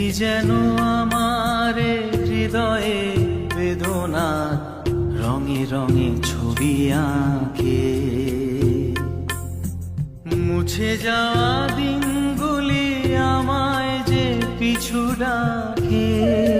স্মৃতি যেন আমার হৃদয়ে বেদনা রঙে রঙে ছবি আঁকে। মুছে যাওয়া দিনগুলি আমায় যে পিছু ডাকে।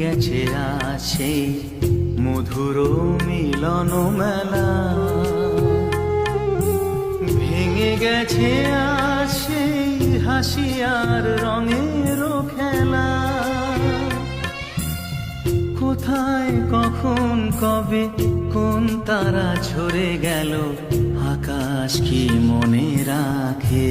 গেছে সেই মধুর মিলন মেলা। ভেঙে গেছে আছে সেই হাসি আর রঙের খেলা। কোথায়, কখন, কবে, কোন তারা ঝরে গেল, আকাশ কি মনে রাখে?